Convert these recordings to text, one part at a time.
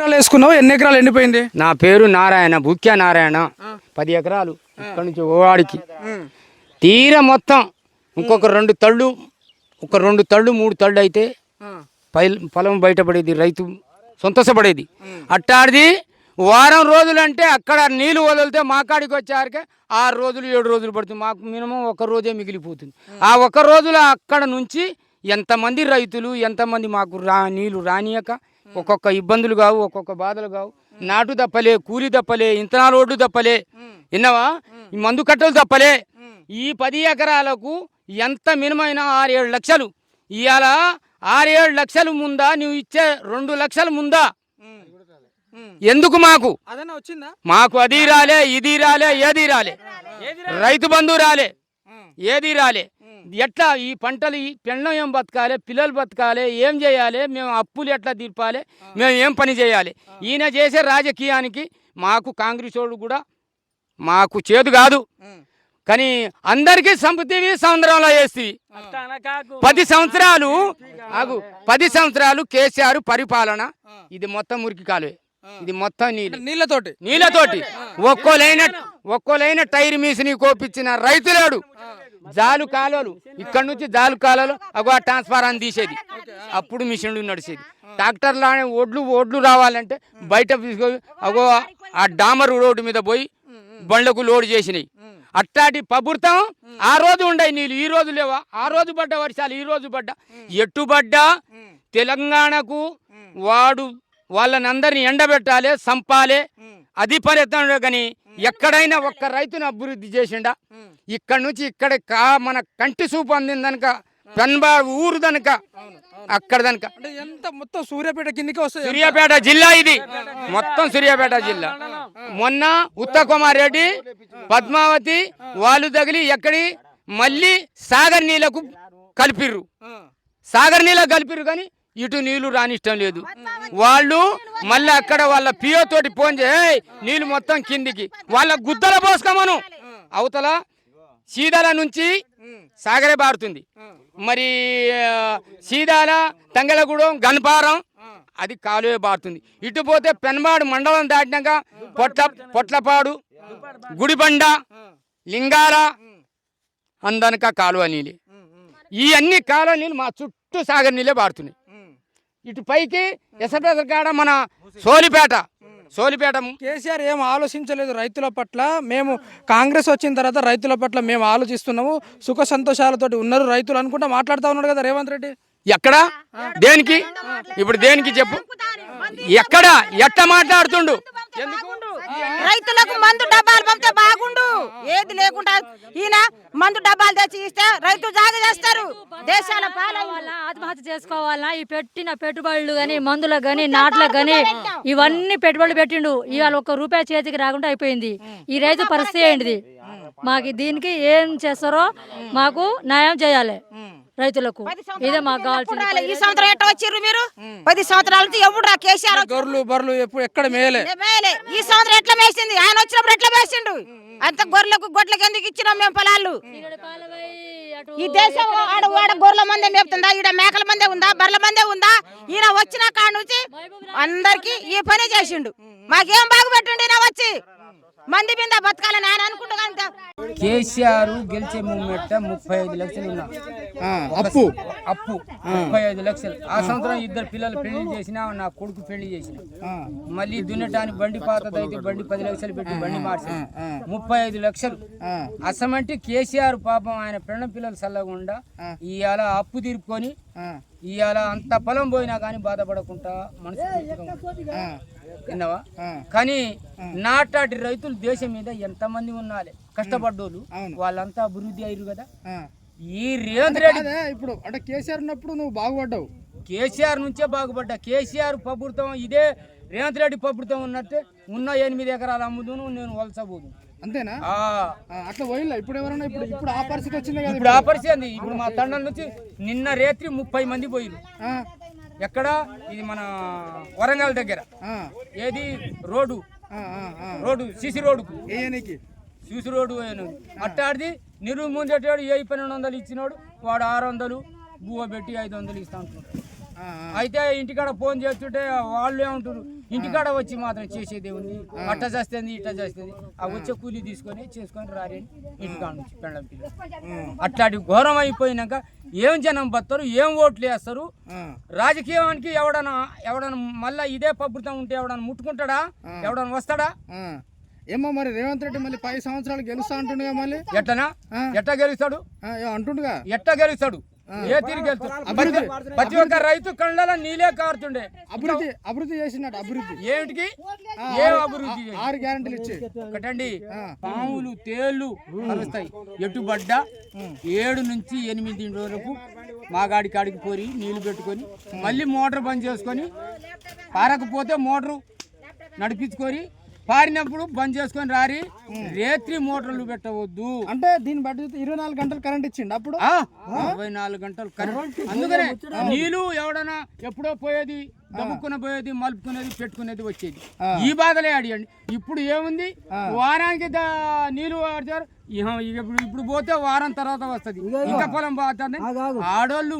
ఎకరాలు వేసుకున్నావు? ఎన్ని ఎకరాలు ఎండిపోయింది? నా పేరు నారాయణ బుక్య నారాయణ. పది ఎకరాలు ఇక్కడ నుంచి ఓవాడికి తీర మొత్తం ఇంకొక రెండు తళ్ళు ఒక రెండు తళ్ళు మూడు తళ్ళు అయితే పై పొలం బయటపడేది రైతు సంతోషపడేది అట్టాడిది వారం రోజులు అంటే అక్కడ నీళ్ళు వదిలితే మా కాడికి వచ్చేసరికి ఆరు రోజులు ఏడు రోజులు పడుతుంది. మాకు మినిమం ఒక రోజే మిగిలిపోతుంది. ఆ ఒక రోజులో అక్కడ నుంచి ఎంతమంది రైతులు ఎంతమంది మాకు రా నీళ్ళు రానియక ఒక్కొక్క ఇబ్బందులు కావు ఒక్కొక్క బాధలు కావు. నాటు తప్పలే కూలి తప్పలే ఇంతనాలు రోడ్డు తప్పలే. విన్నావా? ఈ మందు కట్టలు తప్పలే. ఈ పది ఎకరాలకు ఎంత మినిమైనా ఆరు ఏడు లక్షలు. ఇవాళ ఆరు ఏడు లక్షలు ముందా నువ్వు ఇచ్చే రెండు లక్షలు ముందా? ఎందుకు మాకు? మాకు అది రాలే ఇది రాలే ఏది రాలే. రైతు బంధు రాలే ఏది రాలే. ఎట్లా ఈ పంటలు ఈ పెండం ఏం బతకాలి పిల్లలు బతకాలి ఏం చేయాలి మేము అప్పులు ఎట్లా తీర్పాలి మేము ఏం పని చేయాలి. ఈయన చేసే రాజకీయానికి మాకు కాంగ్రెస్ వాళ్ళు కూడా మాకు చేదు కాదు. కానీ అందరికీ సంపతివి సముద్రంలో వేస్తీవి పది సంవత్సరాలు ఆగు పది సంవత్సరాలు కేసీఆర్ పరిపాలన ఇది మొత్తం మురికి కాలువే. ఇది మొత్తం నీళ్ళు. నీళ్ళతోటి. నీళ్ళతోటి. ఒక్కోలైన ఒక్కోలైన టైర్ మీసిని కోపించిన రైతులేడు. జాలు కాలువలు. ఇక్కడ నుంచి జాలు కాలువలు అగో ఆ ట్రాన్స్ఫారాన్ని తీసేది. అప్పుడు మిషన్లు నడిచేది ట్రాక్టర్లో ఒడ్లు ఒడ్లు రావాలంటే బయట తీసుకొని అగో ఆ డామర్ రోడ్డు మీద పోయి బండ్లకు లోడ్ చేసినాయి. అట్టాటి పబుర్తం ఆ రోజు ఉండయి నీళ్ళు ఈ రోజు లేవా? ఆ రోజు పడ్డ వర్షాలు ఈ రోజు పడ్డ. ఎట్టుబడ్డా తెలంగాణకు వాడు వాళ్ళని అందరిని ఎండబెట్టాలి సంపాలి. అది పనిస్తాడు కానీ ఎక్కడైనా ఒక్క రైతును అభివృద్ధి చేసిండా? ఇక్కడ నుంచి ఇక్కడ కా మన కంటి చూపు అందిందనక పెన్బా ఊరు దనక అక్కడ దనక. ఎంత మొత్తం సూర్యాపేట కిందికి వస్తుంది? సూర్యాపేట జిల్లా ఇది. మొత్తం సూర్యాపేట జిల్లా. మొన్న ఉత్తకుమార్ రెడ్డి పద్మావతి వాళ్ళు తగిలి ఎక్కడి మళ్ళీ సాగర్ నీళ్ళకు కలిపిర్రు. సాగర్ నీళ్ళ కలిపిర్రు కానీ ఇటు నీళ్ళు రానిష్టం లేదు. వాళ్ళు మళ్ళీ అక్కడ వాళ్ళ పియో తోటి ఫోన్ చేయి "ఏయ్, నీళ్ళు మొత్తం కిందికి. వాళ్ళ గుద్దల పోసుకోమను అవతల సీదాల నుంచి సాగరే బారుతుంది. మరి సీదాల తంగలగూడెం గన్పారం అది కాలువే బారుతుంది. ఇటు పోతే పెన్మాడు మండలం దాటినాక పొట్ల పొట్లపాడు గుడిబండ లింగాల అందనక కాలువ నీళ్ళు. ఈ అన్ని కాలువ నీళ్ళు మా చుట్టూ సాగర్ నీళ్ళే బారుతున్నాయి. ఇటు పైకి ఎసపేట కాడ మన సోలిపేట సోలిపేట. కేసీఆర్ ఏం ఆలోచించలేదు రైతుల పట్ల. మేము కాంగ్రెస్ వచ్చిన తర్వాత రైతుల పట్ల మేము ఆలోచిస్తున్నాము. సుఖ సంతోషాలతోటి ఉన్నారు రైతులు అనుకుంటా మాట్లాడుతా ఉన్నాడు కదా రేవంత్ రెడ్డి? ఎక్కడ? దేనికి? ఇప్పుడు దేనికి చెప్పు. ఎక్కడ? ఎట్ట మాట్లాడుతుండు? రైతులకు మందు డబ్బాలు పంపితే బాగుండు. ఏది లేకుండా ఈయన మందు డబ్బాలు తెచ్చి ఇస్తే రైతు జాగ చేస్తారు. దేశాల పాలన ఆత్మహత్య చేసుకోవాలా? ఈ పెట్టిన పెట్టుబడులు గాని మందులకు గాని నాట్లకు గాని ఇవన్నీ పెట్టుబడులు పెట్టిండు. ఇవాళ ఒక్క రూపాయి చేతికి రాకుండా అయిపోయింది. ఈ రైతు పరిస్థితి ఏంటిది? మాకు దీనికి ఏం చేస్తారో మాకు న్యాయం చేయాలి. రైతులకు ఇదే మాకు కావాల్సింది. ఈ సంవత్సరం ఎట్ట వచ్చిర్రు మీరు? పది సంవత్సరాల నుంచి ఎప్పుడు రా? కేసీఆర్ గొర్రెలు బర్రెలు ఎప్పుడు ఎక్కడ మేలే. మేలే. ఈ సంవత్సరం ఎట్లా వేసింది ఆయన వచ్చినప్పుడు ఎట్లా వేసిండు అంత గొర్రెలకు గొడ్లకు ఎందుకు ఇచ్చినాం మేము పొలాలు ఈ దేశం ఆడ ఆడ గొర్రెల మందే మేపుతుందా? ఈడ మేకల మందే ఉందా? బర్రెల మందే ఉందా? ఈయన వచ్చిన కాడ నుంచి అందరికి ఈ పని చేసిండు. మాకేం బాగుపెట్టిండు ఈయన వచ్చి? మంది మీద బతకాలని ఆయన అనుకుంటా కనుక. కేసీఆర్ గెలిచే మూమెంట్ ముప్పై ఐదు లక్షలు ఉన్నా. అప్పు. అప్పు. ముప్పై ఐదు లక్షలు. ఆ సంవత్సరం ఇద్దరు పిల్లలు పెళ్ళి చేసిన నా కొడుకు పెళ్ళి చేసిన. మళ్ళీ దున్నటానికి బండి పాతదైతే బండి పది లక్షలు పెట్టి బండి మార్చి ముప్పై ఐదు లక్షలు. అసమంటే కేసీఆర్ పాపం ఆయన పెళ్ళ పిల్లలు చల్లకుండా ఇవాళ అప్పు తీర్పుకొని ఇవాళ అంత పొలం పోయినా కానీ బాధపడకుండా మనసు. విన్నావా? కానీ నాటాటి రైతులు దేశం మీద ఎంతమంది ఉన్నాలే కష్టపడ్డోళ్ళు. వాళ్ళంతా అభివృద్ధి అయ్యారు కదా? ఈ రేవంత్ రెడ్డి ఇప్పుడు? అంటే కేసీఆర్ ఉన్నప్పుడు నువ్వు బాగుపడ్డావు. కేసీఆర్ నుంచే బాగుపడ్డా. కేసీఆర్ ప్రభుత్వం ఇదే రేవంత్ రెడ్డి ప్రభుత్వం ఉన్నట్టే ఉన్న ఎనిమిది ఎకరాలు అమ్ముదును నేను వలసబోదు అంతేనా? అట్లా పోయిలా ఇప్పుడు ఎవరైనా ఇప్పుడు ఇప్పుడు ఆ పరిస్థితి వచ్చింది కదా ఇప్పుడు ఆ పరిస్థితి ఇప్పుడు మా తండ్రి నుంచి నిన్న రేత్రి ముప్పై మంది పోయిరు ఎక్కడ? ఇది మన వరంగల్ దగ్గర. ఏది? రోడ్డు. రోడ్డు సిసి రోడ్డుకు. చూసి రోడ్డు పోయినది అట్టాడిది నిరువు ముందేటాడు ఏ పన్నెండు వందలు ఇచ్చినోడు వాడు ఆరు వందలు బువ్వ పెట్టి ఐదు వందలు ఇస్తా ఉంటున్నాడు అయితే ఇంటికాడ ఫోన్ చేస్తుంటే వాళ్ళు ఏమంటారు ఇంటికాడ వచ్చి మాత్రం చేసేదే ఉంది అట్ట చేస్తుంది ఇట్ట చేస్తుంది. ఆ వచ్చే కూలీ తీసుకొని చేసుకొని రారి అని ఇంటికాడ నుంచి పెళ్ళం పిల్లలు అట్లాంటి ఘోరం అయిపోయినాక ఏం జనం బతారు ఏం ఓట్లు వేస్తారు? రాజకీయానికి ఎవడన్నా ఎవడన్నా మళ్ళా ఇదే ప్రభుత్వం ఉంటే ఎవడన్నా ముట్టుకుంటాడా? ఎవడన్నా వస్తాడా. ఏమో మరి రేవంత్ రెడ్డి మళ్ళీ పది సంవత్సరాలు గెలుస్తా అంటుండగా మళ్ళీ? ఎట్టనా. ఎట్ట గెలుస్తాడు? అంటుండగా? ఎట్ట గెలుస్తాడు? ఏ తిరిగి ప్రతి- ఒక్క రైతు కళ్ళలో నీలే కారుతుండే. అభివృద్ధి అభివృద్ధి చేసినట్టు అభివృద్ధి. ఏమిటికి ఏం అభివృద్ధి ఆరు గ్యారంటీలు ఇచ్చి ఒకటండి పాములు తేళ్ళు కలుస్తాయి ఎటుబడ్డ ఏడు నుంచి ఎనిమిది వరకు మాగాడి కాడికి పోరి నీళ్ళు పెట్టుకొని మళ్ళీ మోటార్ బంద్ చేసుకొని పారకపోతే మోటారు నడిపించుకొని పారినప్పుడు బంద్ చేసుకొని రారి. రేత్రి మోటార్లు పెట్టవద్దు. అంటే దీన్ని బట్టి ఇరవై నాలుగు గంటలు కరెంట్ ఇచ్చిండు అప్పుడు? ఇరవై నాలుగు గంటలు కరెంట్ అందుకనే నీళ్ళు ఎవడన్నా ఎప్పుడో పోయేది? దమ్ముకున్న పోయేది మలుపుకునేది పెట్టుకునేది వచ్చేది. ఈ బాధలే అడిగండి. ఇప్పుడు ఏముంది? వారానికి నీళ్ళు వాడతారు. ఇప్పుడు ఇప్పుడు పోతే వారం తర్వాత వస్తది. ఇంకా పొలం పోతుంది ఆడోళ్ళు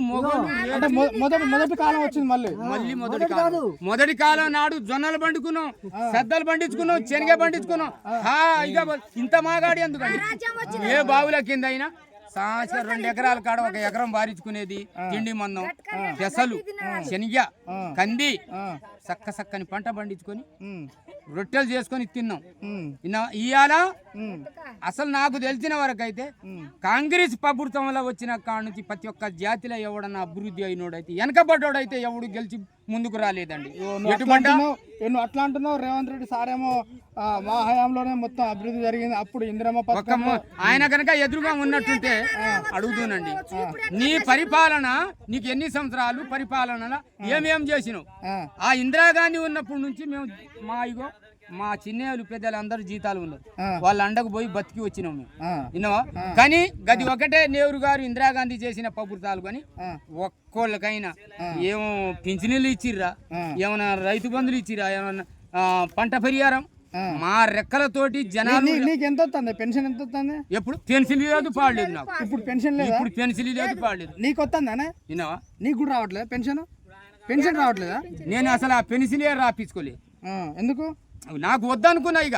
మొదటి మొదటి కాలం వచ్చింది మళ్ళీ. మళ్ళీ మొదటి కాలం. మొదటి కాలం నాడు జొన్నలు పండుకున్నాం సద్దలు పండించుకున్నాం శనగ పండించుకున్నాం. ఇక ఇంత మాగాడి ఎందుకండి? ఏ బావుల కింద అయినా సంవత్సరం రెండు ఎకరాల కాడ ఒక ఎకరం బారించుకునేది తిండి మందం పెసలు శనగ కంది సక్క సక్కని పంట పండించుకొని రొట్టెలు చేసుకొని తిన్నాం. ఇవాళ ఉమ్, అసలు నాకు తెలిసిన వరకు అయితే కాంగ్రెస్ ప్రభుత్వంలో వచ్చిన కాడ నుంచి ప్రతి ఒక్క జాతిలో ఎవడన్నా అభివృద్ధి అయినోడైతే వెనకబడ్డోడైతే ఎవడు గెలిచి ముందుకు రాలేదండి. నువ్వు అట్లా అంటున్నావు? రేవంత్ రెడ్డి సారేమో మా హయాంలోనే మొత్తం అభివృద్ధి జరిగింది. అప్పుడు ఇందిరమ్మ పథకం ఆయన కనుక ఎదురుగా ఉన్నట్టుంటే అడుగుతానండి నీ పరిపాలన నీకు ఎన్ని సంవత్సరాలు పరిపాలన ఏమేం చేసినావు? ఆ, ఆ ఇందిరాగాంధీ ఉన్నప్పటి నుంచి మేము మా ఇగో మా చిన్నేలు పెద్దలు అందరూ జీతాలు ఉన్నారు. వాళ్ళ అండకు పోయి బతికి వచ్చినాం విన్నావా? కానీ గది ఒకటే నెహ్రూ గారు ఇందిరాగాంధీ చేసిన ప్రభుత్వాలు కానీ. ఒక్కోళ్ళకైనా ఏమో పింఛనీళ్ళు ఇచ్చిర్రా. ఏమైనా రైతు బంధులు ఇచ్చిర్రా? ఏమన్నా ఆ, పంట పరిహారం. మా రెక్కలతోటి జనాలు నీకు ఎంత వస్తుంది పెన్షన్ ఎంత వస్తుంది ఎప్పుడు? పెన్సిల్ లేదు పాడలేదు నాకు. ఇప్పుడు పెన్షన్ లేదా? ఇప్పుడు పెన్సిల్ లేదు పాడలేదు. నీకు వస్తుందానే విన్నావా? నీకు కూడా రావట్లేదా పెన్షన్? పెన్షన్ రావట్లేదా? నేను అసలు ఆ పెన్సిలే రాపించుకోలేదు ఎందుకు? నాకు వద్దనుకున్నా ఇక.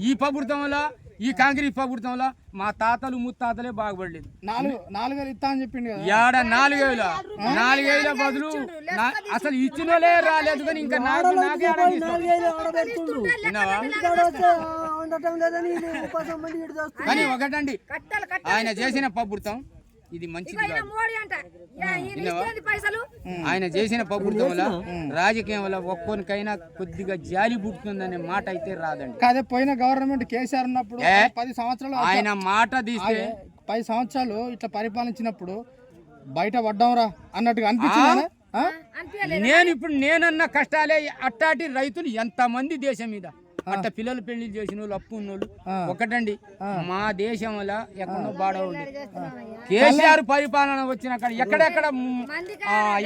ఈ ప్రభుత్వంలో ఈ కాంగ్రెస్ ప్రభుత్వంలో మా తాతలు ముత్తాతలే బాగుపడలేదు. నాలుగు నాలుగు వేలు ఇస్తా అని ఏడ నాలుగేళ్ళ? నాలుగేళ్ళ బదులు అసలు ఇచ్చినోలే రాలేదు కానీ ఇంకా నాకు నాకే ఆడ తీసుకో. విన్నావా? కానీ ఒకటండి ఆయన చేసిన ప్రభుత్వం ఇది మంచిది కాదు? ఆయన చేసిన ప్రభుత్వంలో రాజకీయంలో ఒక్కొనికైనా కొద్దిగా జాలి పుట్టుతుందనే మాట అయితే రాదండి. కాదే పోయిన గవర్నమెంట్ కేసీఆర్ ఉన్నప్పుడు? పది సంవత్సరాలు ఆయన మాట తీస్తే పది సంవత్సరాలు ఇట్లా పరిపాలించినప్పుడు బయట పడ్డాంరా అన్నట్టుగా అనిపించిందా? నేను ఇప్పుడు నేనన్న కష్టాలే అట్టాటి రైతులు ఎంతమంది దేశం మీద? అట్ట పిల్లలు పెళ్ళి చేసిన వాళ్ళు అప్పు ఉన్నోళ్ళు ఒకటండి మా దేశంలో ఎక్కడో బాడ ఉంది. కేసీఆర్ పరిపాలన వచ్చిన అక్కడ ఎక్కడెక్కడ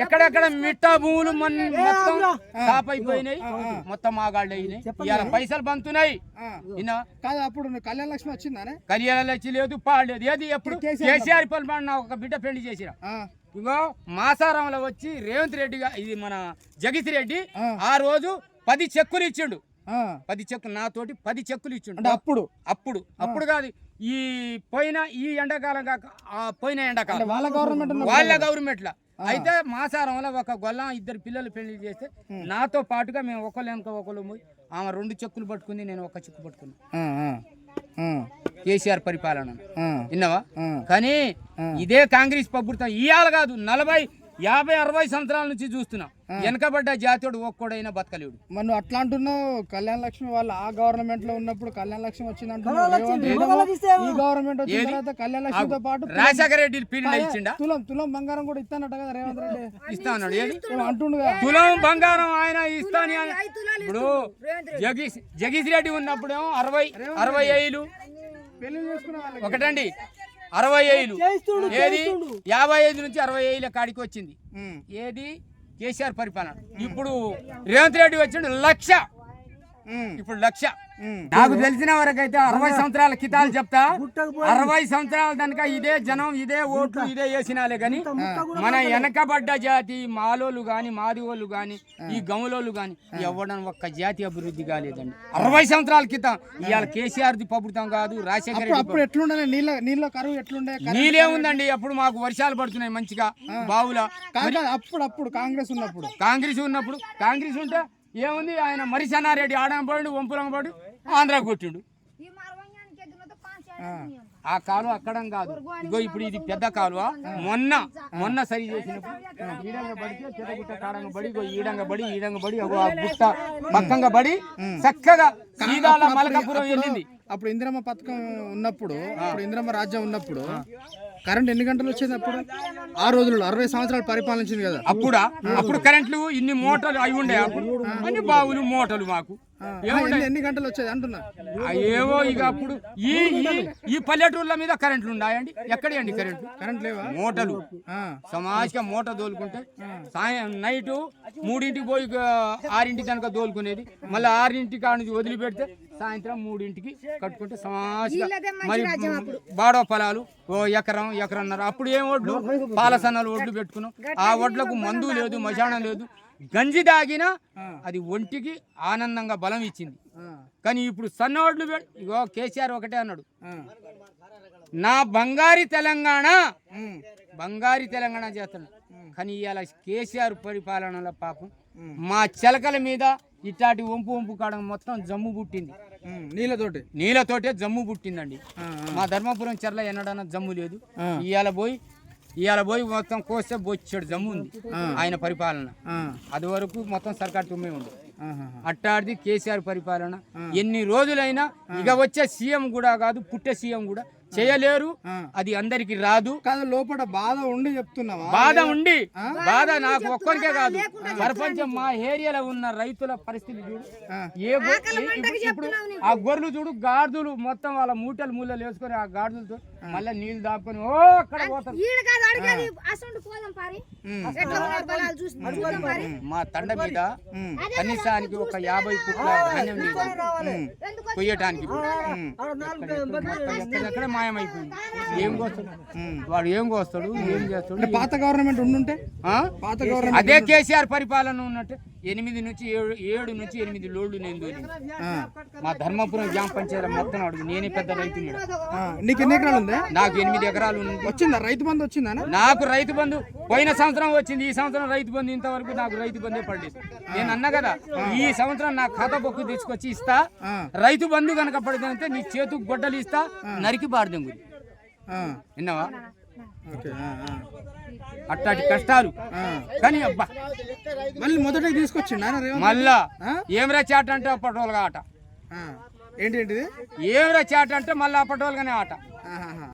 ఎక్కడెక్కడ మిట్ట భూములు మొత్తం సాప్ అయిపోయినాయి మొత్తం మాగాళ్ళు అయినాయి. ఇవాళ పైసలు కాదు అప్పుడు కళ్యాణ లక్ష్మి వచ్చిందానే? కళ్యాణ లక్ష్మి లేదు పాడలేదు ఏది ఎప్పుడు? కేసీఆర్ పరిపాలన. ఒక బిడ్డ పెళ్ళి చేసిన. ఇగో మాసారంలో వచ్చి రేవంత్ రెడ్డిగా ఇది మన జగత్ రెడ్డి ఆ. రోజు పది చెక్కులు ఇచ్చిండు. పది చెక్కులు నాతోటి పది చెక్కులు ఇచ్చిండు. అప్పుడు? అప్పుడు. అప్పుడు కాదు ఈ పోయిన ఈ ఎండాకాలం కాక ఆ పోయిన ఎండాకాలం. వాళ్ళ గవర్నమెంట్ వాళ్ళ గవర్నమెంట్ అయితే మాసారంలో ఒక గొల్లం ఇద్దరు పిల్లలు పెళ్ళి చేస్తే నాతో పాటుగా మేము ఒకళ్ళు వెనక ఒకళ్ళు పోయి ఆమె రెండు చెక్కులు పట్టుకుంది నేను ఒక చెక్కు పట్టుకున్నా. కేసీఆర్ పరిపాలన. విన్నావా. కానీ ఇదే కాంగ్రెస్ ప్రభుత్వం ఇవాళ కాదు నలభై యాభై అరవై సంవత్సరాల నుంచి చూస్తున్నాం. వెనకబడ్డ జాతీయుడు ఒక్కోడైనా బతకలేడు. నువ్వు అట్లా అంటున్నావు కళ్యాణ లక్ష్మి వాళ్ళు ఆ గవర్నమెంట్లో ఉన్నప్పుడు కళ్యాణ లక్ష్మి వచ్చింది ఈ గవర్నమెంట్ వచ్చిన? తర్వాత కళ్యాణ లక్ష్మితో పాటు రాజశేఖర రెడ్డి పీరియడ్ ఇచ్చిండా? తులం తులం బంగారం కూడా ఇస్తానట కదా రేవంత్ రెడ్డి. ఇస్తా అన్నాడు ఏది? ఏమో అంటుండుగా తులం బంగారం ఆయన ఇస్తాని ఇప్పుడు జగీష్ జగీష్ రెడ్డి ఉన్నప్పుడేమో అరవై అరవై ఐదు పెళ్ళి చేసుకునే వాళ్ళకి. ఒకటండి. అరవై ఐదు. ఏది? యాభై ఐదు నుంచి అరవై ఐదుల కాడికి వచ్చింది ఏది? కేసీఆర్ పరిపాలన. ఇప్పుడు రేవంత్ రెడ్డి వచ్చిండు లక్ష. ఇప్పుడు లక్ష. నాకు తెలిసిన వరకైతే అరవై సంవత్సరాల కితాలు చెప్తా. అరవై సంవత్సరాల కనుక ఇదే జనం ఇదే ఓట్లు ఇదే వేసినాలే గాని మన వెనకబడ్డ జాతి మాలోలు గాని మాదిగోళ్ళు గాని ఈ గౌలోళ్ళు గాని ఇవ్వడం ఒక్క జాతి అభివృద్ధి కాలేదండి. అరవై సంవత్సరాల క్రితం ఇవాళ కేసీఆర్ ది ప్రభుత్వం కాదు రాజశేఖర అప్పుడు ఎట్లుండే నీళ్ళ నీళ్ళ కరువు ఎట్లుండే? నీళ్ళే ఉందండి. అప్పుడు మాకు వర్షాలు పడుతున్నాయి మంచిగా బావుల. అప్పుడు అప్పుడు కాంగ్రెస్ ఉన్నప్పుడు. కాంగ్రెస్ ఉన్నప్పుడు. కాంగ్రెస్ ఉంటే ఏముంది? ఆయన మరిసన్నారెడ్డి ఆడంపడు వంపులంపడు ఆంధ్ర కొట్టిండు. ఆ కాలువ అక్కడం కాదు. ఇగో ఇప్పుడు ఇది పెద్ద కాలువ. మొన్న మొన్న సరి చేసినప్పుడు ఈడంగా పడితే చెత్తగుట్ట కాడంగా పడి ఇగో ఈడంగా పడి ఈడంగా పడి అగో ఆ గుట్ట పక్కంగా పడి చక్కగా సీదాల మలకాపురం వెళ్ళింది. అప్పుడు ఇందిరమ్మ పథకం ఉన్నప్పుడు అప్పుడు ఇందిరమ్మ రాజ్యం ఉన్నప్పుడు కరెంట్ ఎన్ని గంటలు వచ్చేది అప్పుడు? ఆ రోజుల్లో అరవై సంవత్సరాలు పరిపాలించింది కదా. అప్పుడా? అప్పుడు కరెంట్లు ఇన్ని మోటార్లు అవి ఉండే అప్పుడు. అన్ని బావులు మోటార్లు మాకు. ఎన్ని గంటలు వచ్చేది అంటున్నా? ఏవో ఇక అప్పుడు ఈ ఈ- పల్లెటూర్ల మీద కరెంట్లు ఉన్నాయండి. ఎక్కడండి కరెంట్లు? కరెంట్ లేవా? మూటలు సమాజంగా మూట దోలుకుంటే సాయం నైట్ మూడింటికి పోయి ఆరింటి కనుక దోలుకునేది మళ్ళీ ఆరింటి కాడ నుంచి వదిలిపెడితే సాయంత్రం మూడింటికి కట్టుకుంటే సమాజంగా మరి బాడో పొలాలు ఓ ఎకరం ఎకరన్నర. అప్పుడు ఏం వడ్లు? పాలసన్నలు వడ్లు పెట్టుకున్నాం. ఆ వడ్లకు మందు లేదు మశానం లేదు. గంజి దాగినా అది ఒంటికి ఆనందంగా బలం ఇచ్చింది. కానీ ఇప్పుడు సన్న వడ్లు పె- ఇగో కేసీఆర్ ఒకటే అన్నాడు. నా బంగారి తెలంగాణ బంగారి తెలంగాణ చేస్తున్నాడు కానీ ఇవాళ కేసీఆర్ పరిపాలనలో పాపం మా. చిలకల మీద ఇట్లాంటి వంపు వంపు కాడ మొత్తం జమ్ము పుట్టింది. నీళ్ళతోటి? నీళ్ళతోటే జమ్ము పుట్టిందండి. మా ధర్మపురం చెర్ల ఎన్నడన్నా జమ్ము లేదు. ఇవాళ పోయి ఇవాళ పోయి మొత్తం కోస్తే బొచ్చాడు జమ్ము ఉంది. ఆయన పరిపాలన. అది వరకు మొత్తం సర్కార్ తుమ్మే ఉంది. అట్టాడిది కేసీఆర్ పరిపాలన. ఎన్ని రోజులైనా ఇక వచ్చే సీఎం కూడా కాదు పుట్టే సీఎం కూడా చేయలేరు. అది అందరికి రాదు. కాదు లోపల బాధ ఉండి చెప్తున్నావా? బాధ ఉండి బాధ నాకు ఒక్కరికే కాదు. ప్రపంచం మా ఏరియాలో ఉన్న రైతుల పరిస్థితి చూడు. ఏ ఇప్పుడు ఆ గొర్రెలు చూడు గాడిదలు మొత్తం వాళ్ళ మూటలు మూలలు వేసుకొని ఆ గాడిదలతో మళ్ళీ నీళ్ళు దాపుకొని ఓ అక్కడ మా తండ మీద కనీసానికి ఒక యాభై పుట్ల ధాన్యం కొయ్యటానికి. ఎక్కడ మాయమైపోయింది? ఏం కోస్తాడు వాడు ఏం కోస్తాడు? ఏం చేస్తాడు? పాత గవర్నమెంట్ ఉండుంటే? ఆ? పాత గవర్నమెంట్ అదే కేసీఆర్ పరిపాలన ఉన్నట్టు ఎనిమిది నుంచి ఏడు ఏడు నుంచి ఎనిమిది లోడ్లు నేను మా ధర్మపురం గ్రామ పంచాయతీ మొత్తం అడుగు. నేనే పెద్ద రైతుని. ఆ, నీకు ఎన్ని ఎకరాలు ఉంది? నాకు ఎనిమిది ఎకరాలు వచ్చిందా? రైతు బంధు వచ్చిందా నాకు రైతు బంధు. పోయిన సంవత్సరం వచ్చింది. ఈ సంవత్సరం రైతు బంధు ఇంతవరకు నాకు రైతు బంధే పడలేదు. నేను అన్నా కదా ఈ సంవత్సరం నా ఖాతా బొక్కు తీసుకొచ్చి ఇస్తా. రైతు బంధు కనుక పడితే నీ చేతుకు గొడ్డలు ఇస్తా నరికి బారదెంగుది ఆ, విన్నావా? అట్లాంటి కష్టాలు. కానీ అబ్బా. మళ్ళీ మొదట తీసుకొచ్చిండా? మళ్ళా? ఏమిరా చాట అంటే అప్పటోలుగా ఆట. ఆ, ఏంటి ఏంటిది? ఏమిరా చాట అంటే మళ్ళీ అప్పటోలుగానే ఆట. হ্যাঁ হ্যাঁ হ্যাঁ